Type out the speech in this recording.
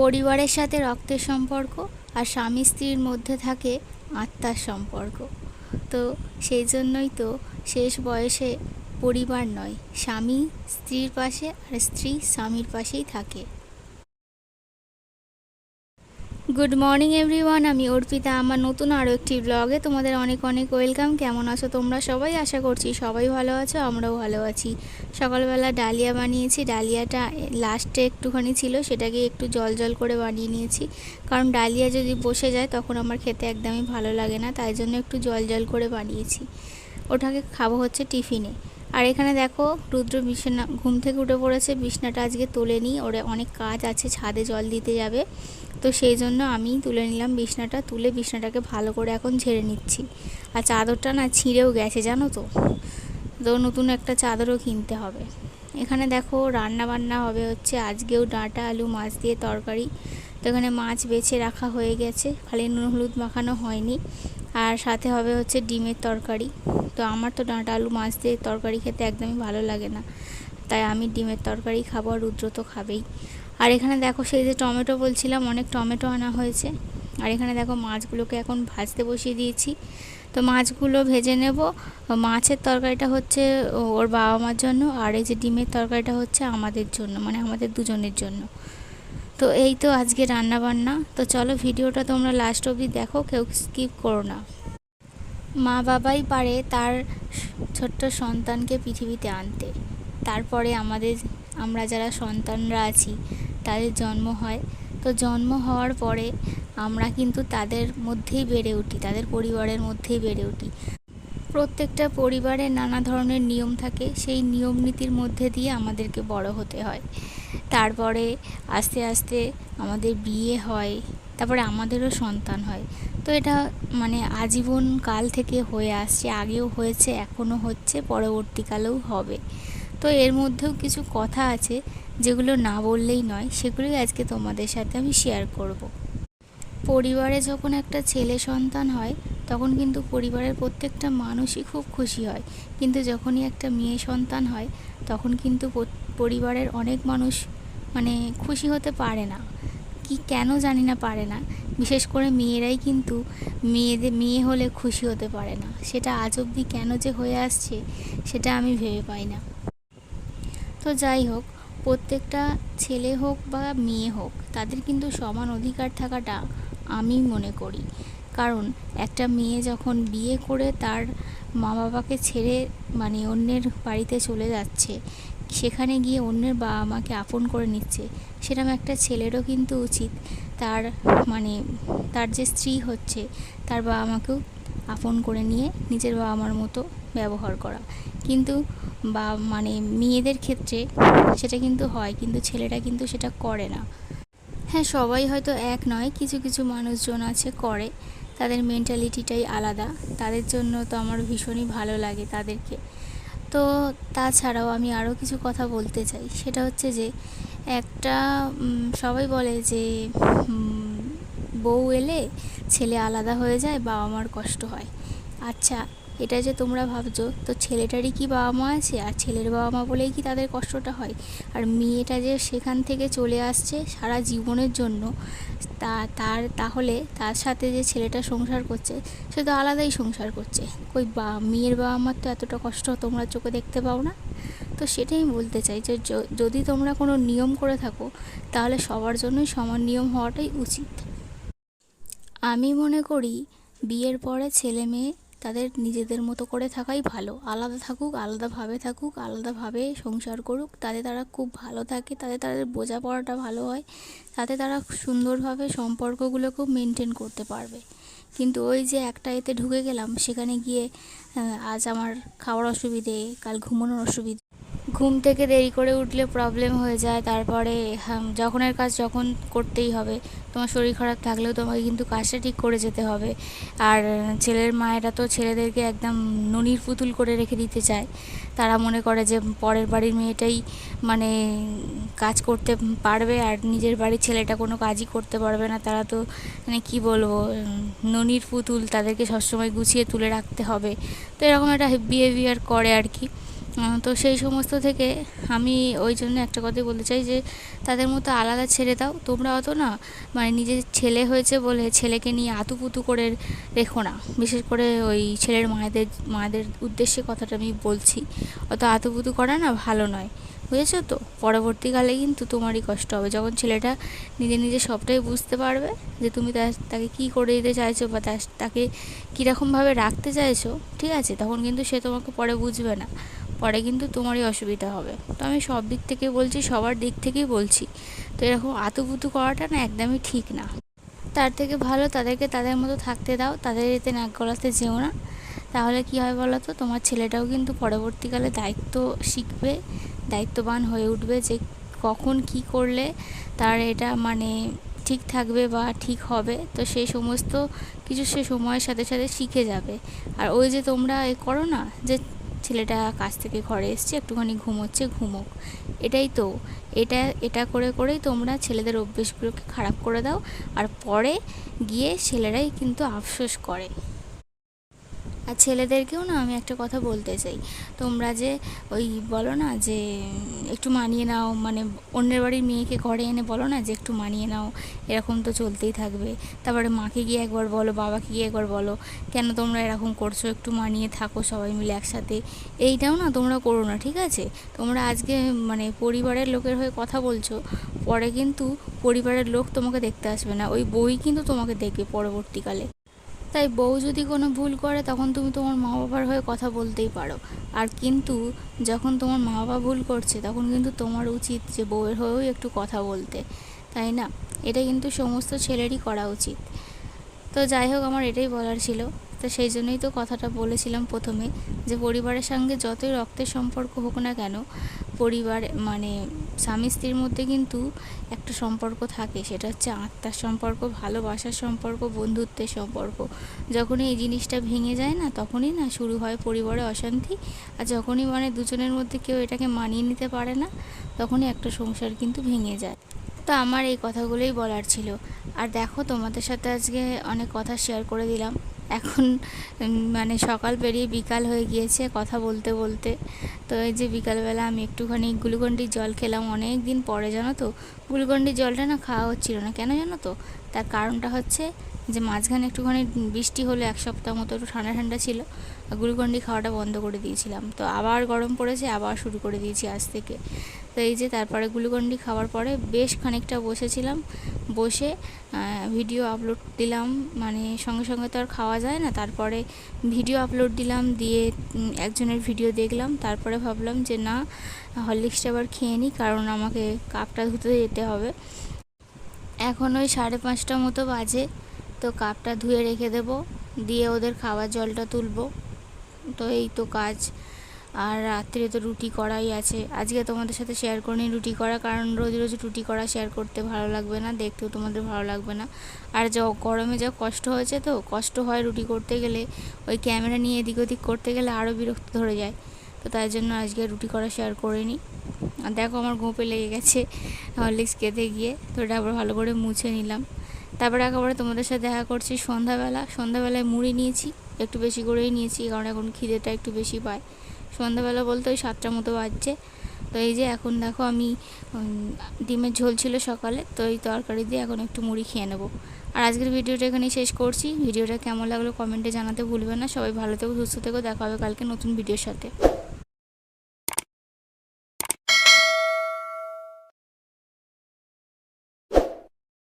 পরিবারের সাথে রক্তের সম্পর্ক আর স্বামী স্ত্রীর মধ্যে থাকে আত্মার সম্পর্ক। তো সেই জন্যই তো শেষ বয়সে পরিবার নয়, স্বামী স্ত্রীর পাশে আর স্ত্রী স্বামীর পাশেই থাকে। গুড মর্নিং এভরিওয়ান আমি অর্পিতা। আমার নতুন আরও একটি ব্লগে তোমাদের অনেক অনেক ওয়েলকাম কেমন আছো তোমরা সবাই? আশা করছি সবাই ভালো আছো, আমরাও ভালো আছি। সকালবেলা ডালিয়া বানিয়েছি। ডালিয়াটা লাস্টে একটুখানি ছিল, সেটাকে একটু জল জল করে বানিয়ে নিয়েছি। কারণ ডালিয়া যদি বসে যায়, তখন আমার খেতে একদমই ভালো লাগে না, তাই জন্য একটু জল জল করে বানিয়েছি। ওটাকে খাব হচ্ছে টিফিনে। আর এখানে দেখো রুদ্র বিছানা, ঘুম থেকে উঠে পড়েছে, বিছনাটা আজকে তোলেনি ওরে অনেক কাজ আছে, ছাদে জল দিতে যাবে। তো সেই জন্য আমি তুলে নিলাম বিছনাটা, তুলে বিছনাটাকে ভালো করে এখন ঝেড়ে নিচ্ছি। আর চাদরটা না ছিঁড়েও গেছে, জানো তো? তো নতুন একটা চাদরও কিনতে হবে। এখানে দেখো রান্না বান্না হবে হচ্ছে, আজকেও ডাঁটা, আলু, মাছ দিয়ে তরকারি। তো এখানে মাছ বেছে রাখা হয়ে গেছে, খালি নুন হলুদ মাখানো হয়নি। আর সাথে হবে হচ্ছে ডিমের তরকারি। তো আমার তো ডাঁটা আলু মাছ দিয়ে তরকারি খেতে একদমই ভালো লাগে না। তাই আমি ডিমের তরকারি খাব আর রুদ্র তো খাবেই। আর এখানে দেখো সেই যে টমেটো বলছিলাম, অনেক টমেটো আনা হয়েছে। আর এখানে দেখো মাছগুলোকে এখন ভাজতে বসিয়ে দিয়েছি। তো মাছগুলো ভেজে নেব। মাছের তরকারিটা হচ্ছে ওর বাবা মার জন্য আর এই যে ডিমের তরকারিটা হচ্ছে আমাদের জন্য মানে আমাদের দুজনের জন্য। তো এই তো আজকে রান্না বান্না তো চলো ভিডিওটা তোমরা লাস্ট অবধি দেখো, কেউ স্কিপ করো না। মা বাবাই পারে তার ছোট্ট সন্তানকে পৃথিবীতে আনতে। তারপরে আমাদের, আমরা যারা সন্তানরা আছি, তাদের জন্ম হয়। তো জন্ম হওয়ার পরে আমরা কিন্তু তাদের মধ্যেই বেড়ে উঠি, তাদের পরিবারের মধ্যেই বেড়ে উঠি। প্রত্যেকটা পরিবারে নানা ধরনের নিয়ম থাকে, সেই নিয়ম নীতির মধ্যে দিয়ে আমাদেরকে বড় হতে হয়। তারপরে আস্তে আস্তে আমাদের বিয়ে হয়, তারপরে আমাদেরও সন্তান হয়। তো এটা মানে আজীবন কাল থেকে হয়ে আসছে, আগেও হয়েছে, এখনও হচ্ছে, পরবর্তীকালেও হবে। তো এর মধ্যেও কিছু কথা আছে যেগুলো না বললেই নয়, সেগুলোই আজকে তোমাদের সাথে আমি শেয়ার করব। পরিবারে যখন একটা ছেলে সন্তান হয়, তখন কিন্তু পরিবারের প্রত্যেকটা মানুষই খুব খুশি হয়। কিন্তু যখনই একটা মেয়ে সন্তান হয়, তখন কিন্তু পরিবারের অনেক মানুষ মানে খুশি হতে পারে না। কি কেন জানি না পারে না। বিশেষ করে মেয়েরাই কিন্তু মেয়েদের মেয়ে হলে খুশি হতে পারে না। সেটা আজ অবধি কেন যে হয়ে আসছে, সেটা আমি ভেবে পাই না। তো যাই হোক, প্রত্যেকটা ছেলে হোক বা মেয়ে হোক, তাদের কিন্তু সমান অধিকার থাকাটা আমি মনে করি। কারণ একটা মেয়ে যখন বিয়ে করে তার মা বাবাকে ছেড়ে মানে অন্যের বাড়িতে চলে যাচ্ছে সেখানে গিয়ে অন্যের বাবা মাকে আপন করে নিচ্ছে। সেরকম একটা ছেলেরও কিন্তু উচিত। তার মানে তার যে স্ত্রী হচ্ছে, তার বাবা মাকেও আপন করে নিয়ে নিজের বাবা মার মতো ব্যবহার করা। কিন্তু বা মানে মেয়েদের ক্ষেত্রে সেটা কিন্তু হয়, কিন্তু ছেলেরা কিন্তু সেটা করে না। হ্যাঁ সবাই হয়তো এক নয়, কিছু কিছু মানুষজন আছে করে। তাদের মেন্টালিটিটাই আলাদা। তাদের জন্য তো আমার ভীষণই ভালো লাগে তাদেরকে। তো তাছাড়াও আমি আরও কিছু কথা বলতে চাই। সেটা হচ্ছে যে, একটা সবাই বলে যে বউ এলে ছেলে আলাদা হয়ে যায় বাবা মার কষ্ট হয়। আচ্ছা এটা যে তোমরা ভাবছ, তো ছেলেটারই কি বাবা মা আছে? আর ছেলের বাবা মা বলেই কি তাদের কষ্টটা হয়? আর মেয়েটা যে সেখান থেকে চলে আসছে সারা জীবনের জন্য, তা, তার তাহলে তার সাথে যে ছেলেটা সংসার করছে, সে তো আলাদাই সংসার করছে। কই বা, মেয়ের বাবা মার তো এতটা কষ্ট তোমরা চোখে দেখতে পাও না? তো সেটাই বলতে চাই যে, যদি তোমরা কোনো নিয়ম করে থাকো, তাহলে সবার জন্যই সমান নিয়ম হওয়াটাই উচিত। আমি মনে করি, বিয়ের পরে ছেলে মেয়ে তাদের নিজেদের মতো করে থাকাই ভালো। আলাদা থাকুক আলাদাভাবে থাকুক আলাদাভাবে সংসার করুক, তাতে তারা খুব ভালো থাকে, তাতে তাদের বোঝাপড়াটা ভালো হয়, তাতে তারা সুন্দরভাবে সম্পর্কগুলো খুব মেনটেন করতে পারবে। কিন্তু ওই যে একটা এতে ঢুকে গেলাম, সেখানে গিয়ে আজ আমার খাওয়ার অসুবিধে, কাল ঘুমানোর অসুবিধে। ঘুম থেকে দেরি করে উঠলে প্রবলেম হয়ে যায়, তারপরে যখনের কাজ যখন করতেই হবে, তোমার শরীর খারাপ থাকলেও তোমাকে কিন্তু কাজটা ঠিক করে যেতে হবে। আর ছেলের মায়েরা তো ছেলেদেরকে একদম ননির পুতুল করে রেখে দিতে চায়। তারা মনে করে যে পরের বাড়ির মেয়েটাই মানে কাজ করতে পারবে আর নিজের বাড়ির ছেলেটা কোনো কাজই করতে পারবে না। তারা তো মানে কী বলব, ননির পুতুল তাদেরকে সবসময় গুছিয়ে তুলে রাখতে হবে। তো এরকম একটা বিহেভিয়ার করে আর কি। তো সেই সমস্ত থেকে আমি ওই জন্য একটা কথাই বলতে চাই যে, তাদের মতো আলাদা ছেড়ে দাও। তোমরা অত না মানে নিজের ছেলে হয়েছে বলে ছেলেকে নিয়ে আতুপুতু করে রেখো না। বিশেষ করে ওই ছেলের মায়েদের মায়েদের উদ্দেশ্যে কথাটা আমি বলছি। অত আতুপুতু করা না ভালো নয়। বুঝেছ তো? পরবর্তীকালে কিন্তু তোমারই কষ্ট হবে। যখন ছেলেটা নিজে নিজে সবটাই বুঝতে পারবে যে তুমি তাকে কী করে দিতে চাইছো বা তাকে কীরকমভাবে রাখতে চাইছো, ঠিক আছে? তখন কিন্তু সে তোমাকে পরে বুঝবে না। পরে কিন্তু তোমারই অসুবিধা হবে। তো আমি সব দিক থেকে বলছি, সবার দিক থেকেই বলছি। তো এরকম আতুপুতু করাটা না একদমই ঠিক না। তার থেকে ভালো তাদেরকে তাদের মতো থাকতে দাও, তাদের এতে নাক গলাতে যেও না। তাহলে কি হয় বলো তো? তোমার ছেলেটাও কিন্তু পরবর্তীকালে দায়িত্ব শিখবে, দায়িত্ববান হয়ে উঠবে যে কখন কি করলে তার এটা মানে ঠিক থাকবে বা ঠিক হবে। তো সেই সমস্ত কিছু সে সময়ের সাথে সাথে শিখে যাবে। আর ওই যে তোমরা এ করো না যে ছেলেটা কাজ থেকে ঘরে এসছে, একটুখানি ঘুমোচ্ছে, ঘুমোক। এটাই তো। এটা এটা করে করেই তোমরা ছেলেদের অভ্যেসগুলোকে খারাপ করে দাও, আর পরে গিয়ে ছেলেরাই কিন্তু আফসোস করে। আর ছেলেদেরকেও না আমি একটা কথা বলতে চাই। তোমরা যে ওই বলো না যে, একটু মানিয়ে নাও মানে অন্যের বাড়ির মেয়েকে ঘরে এনে বলো না যে, একটু মানিয়ে নাও, এরকম তো চলতেই থাকবে। তারপরে মাকে গিয়ে একবার বলো, বাবাকে গিয়ে একবার বলো, কেন তোমরা এরকম করছ, একটু মানিয়ে থাকো সবাই মিলে একসাথে। এইটাও না তোমরা করো না, ঠিক আছে? তোমরা আজকে মানে পরিবারের লোকের হয়ে কথা বলছো, পরে কিন্তু পরিবারের লোক তোমাকে দেখতে আসবে না। ওই বই কিন্তু তোমাকে দেখবে পরবর্তীকালে। তাই বউ যদি কোনো ভুল করে, তখন তুমি তোমার মা বাবার হয়ে কথা বলতেই পারো। আর কিন্তু যখন তোমার মা বাবা ভুল করছে, তখন কিন্তু তোমার উচিত যে বউয়ের হয়েও একটু কথা বলতে। তাই না? এটা কিন্তু সমস্ত ছেলেরই করা উচিত। তো যাই হোক, আমার এটাই বলার ছিল। তো সেই জন্যই তো কথাটা বলেছিলাম প্রথমে যে পরিবারের সঙ্গে যতই রক্তের সম্পর্ক হোক না কেন পরিবার মানে স্বামী স্ত্রীর মধ্যে কিন্তু একটা সম্পর্ক থাকে। সেটা হচ্ছে আত্মার সম্পর্ক, ভালোবাসার সম্পর্ক, বন্ধুত্বের সম্পর্ক। যখনই এই জিনিসটা ভেঙে যায় না, তখনই না শুরু হয় পরিবারে অশান্তি। আর যখনই মানে দুজনের মধ্যে কেউ এটাকে মানিয়ে নিতে পারে না, তখনই একটা সংসার কিন্তু ভেঙে যায়। তো আমার এই কথাগুলোই বলার ছিল। আর দেখো তোমাদের সাথে আজকে অনেক কথা শেয়ার করে দিলাম। এখন মানে সকাল পেরিয়ে বিকাল হয়ে গিয়েছে কথা বলতে বলতে। তো এই যে বিকালবেলা আমি একটুখানি গ্লুকন্ডির জল খেলাম অনেক দিন পরে, জানো তো? গ্লুকন্ডির জলটা না খাওয়া হচ্ছিল না। কেন জানো তো? তার কারণটা হচ্ছে যে মাঝখানে একটুখানি বৃষ্টি হলো এক সপ্তাহ মতো একটু ঠান্ডা ঠান্ডা ছিল গ্লুকন্ডি খাওয়াটা বন্ধ করে দিয়েছিলাম। তো আবার গরম পড়েছে, আবার শুরু করে দিয়েছি আজ থেকে। তো এই যে তারপরে গ্লুকন্ডি খাওয়ার পরে বেশ খানিকটা বসেছিলাম বসে ভিডিও আপলোড দিলাম। মানে সঙ্গে সঙ্গে তো আর খাওয়া যায় না। তারপরে ভিডিও আপলোড দিলাম, দিয়ে একজনের ভিডিও দেখলাম। তারপরে ভাবলাম যে, না, হরলিক্সটা আবার খেয়ে নিই, কারণ আমাকে কাপটা ধুতে যেতে হবে। এখন ওই সাড়ে পাঁচটা মতো বাজে। তো কাপটা ধুয়ে রেখে দেবো, দিয়ে ওদের খাবার জলটা তুলব। তো এই তো কাজ। আর রাত্রে তো রুটি করাই আছে। আজকে তোমাদের সাথে শেয়ার করে নিই রুটি করা কারণ রোজ রোজ রুটি করা শেয়ার করতে ভালো লাগবে না, দেখতেও তোমাদের ভালো লাগবে না। আর যা, গরমে যা কষ্ট হয়েছে তো, কষ্ট হয় রুটি করতে গেলে, ওই ক্যামেরা নিয়ে এদিক ওদিক করতে গেলে আরও বিরক্ত ধরে যায়। তো তাই জন্য আজকে রুটি করা শেয়ার করে নিই আর দেখো আমার গোঁপে লেগে গেছে হরলিক্স খেতে গিয়ে, তো এটা আবার ভালো করে মুছে নিলাম। তারপরে একেবারে তোমাদের সাথে দেখা করছি সন্ধ্যাবেলা। সন্ধ্যাবেলায় মুড়ি নিয়েছি, একটু বেশি করেই নিয়েছি, কারণ এখন খিদেটা একটু বেশি পায়। সন্ধ্যাবেলা বলতে ওই সাতটা মতো বাজছে। তো এই যে এখন দেখো আমি ডিমের ঝোল ছিল সকালে, তো এই তরকারি দিয়ে এখন একটু মুড়ি খেয়ে নেব। আর আজকের ভিডিওটা এখানেই শেষ করছি। ভিডিওটা কেমন লাগল কমেন্টে জানাতে ভুলবে না। সবাই ভালো থেকো, সুস্থ থেকো। দেখা হবে কালকে নতুন ভিডিওর সাথে।